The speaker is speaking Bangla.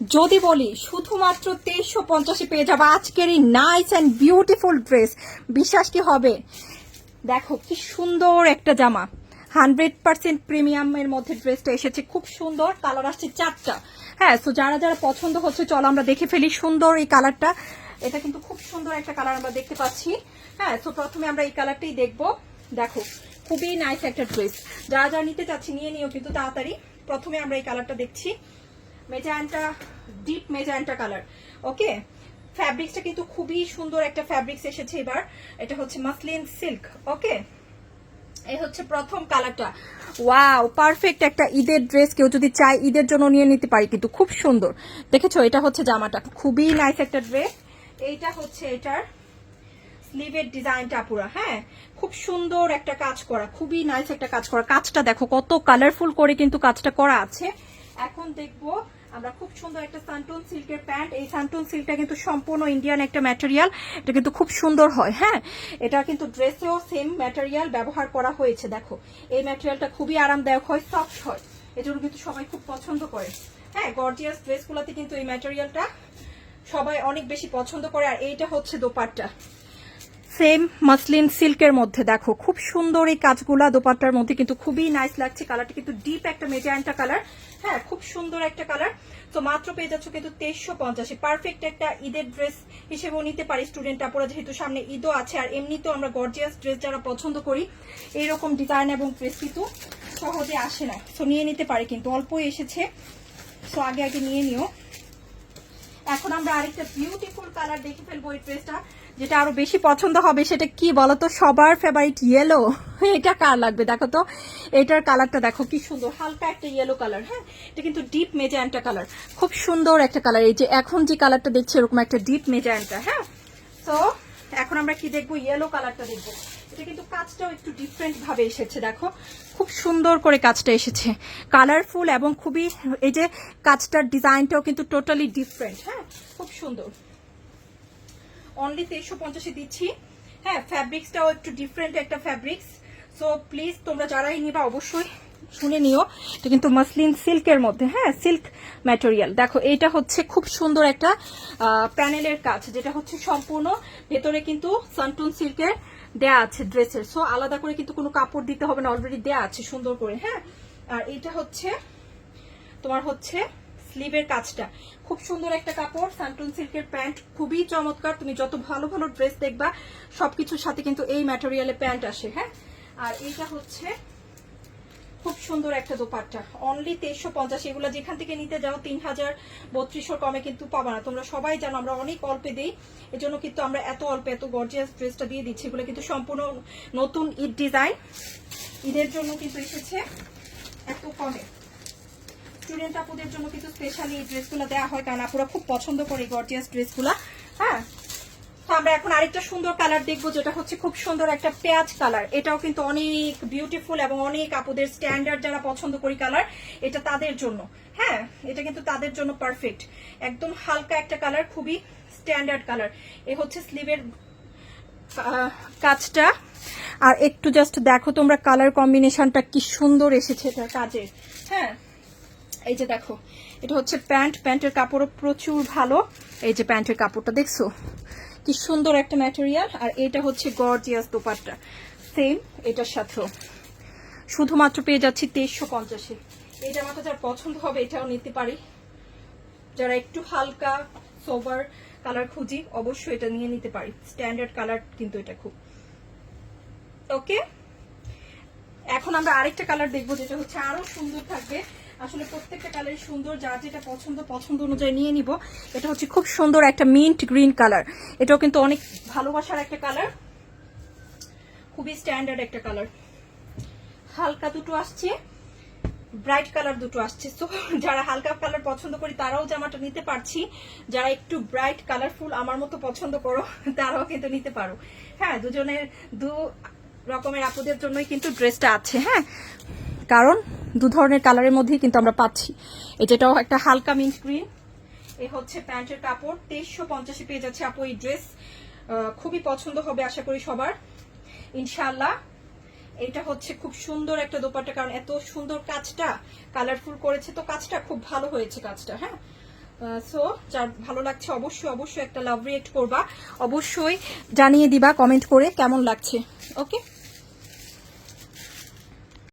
যদি বলি, শুধুমাত্র তেইশশো পঞ্চাশে পেয়ে যাব আজকের এই নাইস অ্যান্ড বিউটিফুল ড্রেস বিশ্বাস কি হবে? দেখো, কি সুন্দর একটা জামা। হান্ড্রেড পার্সেন্ট প্রিমিয়ামের মধ্যে ড্রেসটা এসেছে, খুব সুন্দর। কালার আসছে চারটা। হ্যাঁ তো যারা যারা পছন্দ হচ্ছে, চলো আমরা দেখে ফেলি সুন্দর এই কালারটা এটা কিন্তু খুব সুন্দর একটা কালার আমরা দেখতে পাচ্ছি। হ্যাঁ তো প্রথমে আমরা এই কালারটাই দেখব। দেখো, খুবই নাইস একটা ড্রেস যারা যারা নিতে চাচ্ছি, নিয়ে নিও কিন্তু তাড়াতাড়ি। প্রথমে আমরা এই কালারটা দেখছি। মেজান্টা ডিপ মেজান্টা কালার ওকে ফ্যাব্রিক্সটা কিন্তু খুবই সুন্দর একটা ফ্যাব্রিক্স এসেছে এবার। এটা হচ্ছে মাসলিন সিল্ক ওকে এই হচ্ছে প্রথম কালারটা ওয়াও পারফেক্ট একটা ঈদের ড্রেস কেউ যদি চায় ঈদের জন্য নিয়ে নিতে পারি, কিন্তু খুব সুন্দর। দেখেছ, এটা হচ্ছে জামাটা। খুবই নাইস একটা ড্রেস এইটা হচ্ছে এটার স্লিভের ডিজাইনটা পুরো হ্যাঁ? খুব সুন্দর একটা কাজ করা, খুবই নাইস একটা কাজ করা। কাজটা দেখো, কত কালারফুল করে কিন্তু কাজটা করা আছে। এখন দেখব আমরা খুব সুন্দর একটা সান্টুন সিল্কের প্যান্ট। এই সান্টুন সিল্কটা কিন্তু সম্পূর্ণ ইন্ডিয়ান একটা ম্যাটেরিয়াল এটা কিন্তু খুব সুন্দর হয় হ্যাঁ? এটা কিন্তু ড্রেসেও সেম ম্যাটেরিয়াল ব্যবহার করা হয়েছে, দেখো। এই ম্যাটেরিয়ালটা খুবই আরামদায়ক হয় সফট হয়। এজন্য কিন্তু সবাই খুব পছন্দ করে। হ্যাঁ গর্জিয়াস ড্রেসগুলোতে কিন্তু এই ম্যাটেরিয়ালটা সবাই অনেক বেশি পছন্দ করে। আর এইটা হচ্ছে দোপাট্টা। সেম মাসলিন সিল্কের মধ্যে, দেখো, খুব সুন্দর এই কাজগুলা দোপাট্টার মধ্যে কিন্তু খুবই নাইস লাগছে। কালারটা কিন্তু ডিপ একটা মেজান্টা কালার হ্যাঁ খুব সুন্দর একটা কালার তো মাত্র পেয়ে যাচ্ছ কিন্তু তেইশশো পঞ্চাশে। পারফেক্ট একটা ঈদের ড্রেস হিসেবেও নিতে পারি স্টুডেন্ট আপুরা, যেহেতু সামনে ঈদও আছে, আর এমনিতেও আমরা গর্জিয়াস ড্রেস যারা পছন্দ করি, এইরকম ডিজাইন এবং ড্রেস কিন্তু সহজে আসে না। তো নিয়ে নিতে পারে কিন্তু, অল্পই এসেছে। সো আগে আগে নিয়ে নিও। এখন আমরা আরেকটা বিউটিফুল কালার দেখে ফেলব এই ড্রেসটা যেটা আরও বেশি পছন্দ হবে, সেটা কি বলতো? সবার ফেভারিট ইয়েলো এটা কার লাগবে দেখো তো? এটার কালারটা দেখো, কি সুন্দর, হালকা একটা ইয়েলো কালার হ্যাঁ? এটা কিন্তু ডিপ মেজান্টা কালার খুব সুন্দর একটা কালার এই যে এখন যে কালারটা দেখছি, এরকম একটা ডিপ মেজান্টা হ্যাঁ? তো এখন আমরা কি দেখব? ইয়েলো কালারটা দেখব। এটা কিন্তু কাজটাও একটু ডিফারেন্ট ভাবে এসেছে, দেখো। খুব সুন্দর করে কাজটা এসেছে। কালারফুল এবং খুবই, এই যে কাজটার ডিজাইনটাও কিন্তু টোটালি ডিফারেন্ট হ্যাঁ? খুব সুন্দর। অনলি তেইশশো পঞ্চাশে দিচ্ছি। হ্যাঁ ফ্যাব্রিক্সটাও একটু ডিফারেন্ট একটা ফ্যাব্রিক্স সো প্লিজ তোমরা যারাই নিবা অবশ্যই শুনে নিও। এটা কিন্তু মাসলিন সিল্কের মধ্যে হ্যাঁ সিল্ক ম্যাটেরিয়াল। দেখো এটা হচ্ছে খুব সুন্দর একটা প্যানেলের কাজ, যেটা হচ্ছে সম্পূর্ণ ভেতরে কিন্তু সানটুন সিল্কের দেয়া আছে ড্রেসের। সো আলাদা করে কিন্তু কোনো কাপড় দিতে হবে না অলরেডি দেয়া আছে সুন্দর করে হ্যাঁ। আর এটা হচ্ছে, তোমার হচ্ছে স্লিভের কাজটা। খুব সুন্দর একটা কাপড়, সান্টুন সিল্কের প্যান্ট, খুবই চমৎকার। তুমি যত ভালো ভালো ড্রেস দেখবা, সবকিছুর সাথে কিন্তু এই ম্যাটেরিয়ালের প্যান্ট আসে হ্যাঁ। আর এইটা হচ্ছে খুব সুন্দর একটা দোপাট্টা। অনলি তেইশশো পঞ্চাশ, এগুলো যেখান থেকে নিতে যাও তিন হাজার বত্রিশশো কমে কিন্তু পাবা না। তোমরা সবাই জানো, আমরা অনেক অল্পে দিই, এজন্য কিন্তু আমরা এত অল্প, এত গর্জিয়াস ড্রেসটা দিয়ে দিচ্ছি। এগুলো কিন্তু সম্পূর্ণ নতুন ঈদ ডিজাইন ঈদের জন্য কিন্তু এসেছে এত কমে। স্টুডেন্ট আপুদের জন্য কিন্তু স্পেশালি এই ড্রেসগুলো দেওয়া হয়, কারণ আপুরা খুব পছন্দ করে গর্জিয়াস ড্রেসগুলো হ্যাঁ? তো আমরা এখন আরেকটা সুন্দর কালার দেখব, যেটা হচ্ছে খুব সুন্দর একটা পেঁয়াজ কালার এটাও কিন্তু অনেক বিউটিফুল এবং অনেক আপুদের স্ট্যান্ডার্ড যারা পছন্দ করি কালার এটা তাদের জন্য। হ্যাঁ এটা কিন্তু তাদের জন্য পারফেক্ট একদম হালকা একটা কালার খুবই স্ট্যান্ডার্ড কালার এ হচ্ছে স্লিভের কাজটা। আর একটু জাস্ট দেখো তোমরা কালার কম্বিনেশনটা কি সুন্দর এসেছে এটা কাজে। হ্যাঁ এই যে দেখো, এটা হচ্ছে প্যান্ট। প্যান্টের কাপড়ও প্রচুর ভালো। এই যে প্যান্টের কাপড়টা দেখছ? কি সুন্দর একটা ম্যাটেরিয়াল, আর এটা হচ্ছে গর্জিয়াস দোপাট্টা। সেম এটার সাথেও। শুধুমাত্র পেয়ে যাচ্ছি তেইশশো পঞ্চাশে। এই জামাটা যার পছন্দ হবে, এটাও নিতে পারি। যারা একটু হালকা সোভার কালার খুঁজি, অবশ্যই এটা নিয়ে নিতে পারি। স্ট্যান্ডার্ড কালার কিন্তু এটা খুব। ওকে এখন আমরা আরেকটা কালার দেখব, যেটা হচ্ছে আরও সুন্দর থাকবে। আসলে প্রত্যেকটা কালার সুন্দর, যার যেটা পছন্দ পছন্দ অনুযায়ী নিয়ে নিব। এটা হচ্ছে খুব সুন্দর একটা মিন্ট গ্রিন কালার এটাও কিন্তু অনেক ভালোবাসার একটা কালার খুবই স্ট্যান্ডার্ড একটা কালার হালকা দুটো আসছে ব্রাইট কালার দুটো আসছে। তো যারা হালকা কালার পছন্দ করি, তারাও জামাটা নিতে পারছি। যারা একটু ব্রাইট কালারফুল আমার মতো পছন্দ করো, তারাও কিন্তু নিতে পারো। হ্যাঁ দুজনের, দু রকমের আপুদের জন্যই কিন্তু ড্রেসটা আছে হ্যাঁ? কারণ দু ধরনের কালারের মধ্যেই কিন্তু আমরা পাচ্ছি। এই যেটাও একটা হালকা মিন্ট গ্রিন এ হচ্ছে প্যান্টের কাপড়। তেইশশো পঞ্চাশে পেয়ে যাচ্ছে আপু এই ড্রেস। খুবই পছন্দ হবে আশা করি সবার। ইনশাল্লাহ এটা হচ্ছে খুব সুন্দর একটা দোপাট্টা, কারণ এত সুন্দর কাজটা কালারফুল করেছে তো কাজটা, খুব ভালো হয়েছে কাজটা হ্যাঁ? সো যার ভালো লাগছে অবশ্যই অবশ্যই একটা লাভ রিয়েক্ট করবা। অবশ্যই জানিয়ে দিবা কমেন্ট করে কেমন লাগছে। ওকে